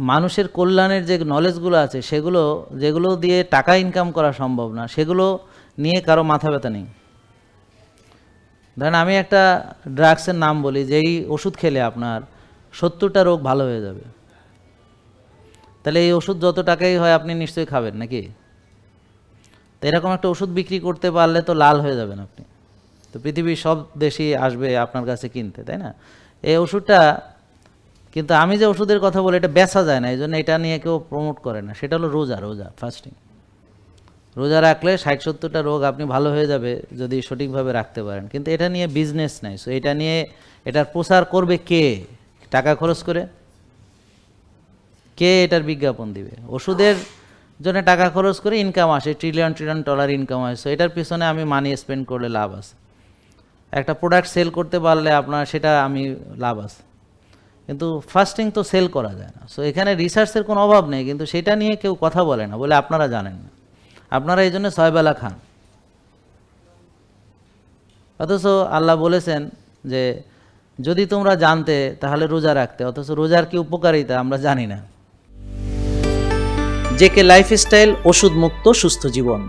মানুষের কল্যাণের যে নলেজগুলো আছে, সেগুলো, যেগুলো দিয়ে টাকা ইনকাম করা সম্ভব না, সেগুলো নিয়ে কারও মাথা ব্যথা নেই। ধরেন আমি একটা ড্রাগসের নাম বলি, যেই ওষুধ খেলে আপনার সত্তরটা রোগ ভালো হয়ে যাবে। তাহলে এই ওষুধ যত টাকাই হয় আপনি নিশ্চয়ই খাবেন নাকি? তো এরকম একটা ওষুধ বিক্রি করতে পারলে তো লাল হয়ে যাবেন আপনি। তো পৃথিবীর সব দেশই আসবে আপনার কাছে কিনতে, তাই না? এই ওষুধটা কিন্তু আমি যে ওষুধের কথা বলি, এটা বেচা যায় না, এই জন্য এটা নিয়ে কেউ প্রমোট করে না। সেটা হলো রোজা রোজা ফাস্টিং রোজা রাখলে ষাট সত্তরটা রোগ আপনি ভালো হয়ে যাবে যদি সঠিকভাবে রাখতে পারেন। কিন্তু এটা নিয়ে বিজনেস নাই। সো এটা নিয়ে এটার প্রচার করবে কে? টাকা খরচ করে? কে এটার বিজ্ঞাপন দিবে? ওষুধের জন্য টাকা খরচ করে ইনকাম আসে ট্রিলিয়ন ট্রিলিয়ন ডলার ইনকাম আসে এটার পিছনে আমি মানি স্পেন্ড করলে লাভ আছে। একটা প্রোডাক্ট সেল করতে পারলে আপনার সেটা আমি, লাভ আছে। কিন্তু ফাস্টিং তো সেল করা যায় না। সো এখানে রিসার্চের কোনো অভাব নেই, কিন্তু সেটা নিয়ে কেউ কথা বলে না বলে আপনারা জানেন না। আপনারা এই জন্য ছয়বেলা খান। অথচ আল্লাহ বলেছেন যে, যদি তোমরা জানতে, তাহলে রোজা রাখতে। অথচ রোজার কি উপকারিতা আমরা জানি না। জেকে লাইফস্টাইল ওষুধ মুক্ত সুস্থ জীবন।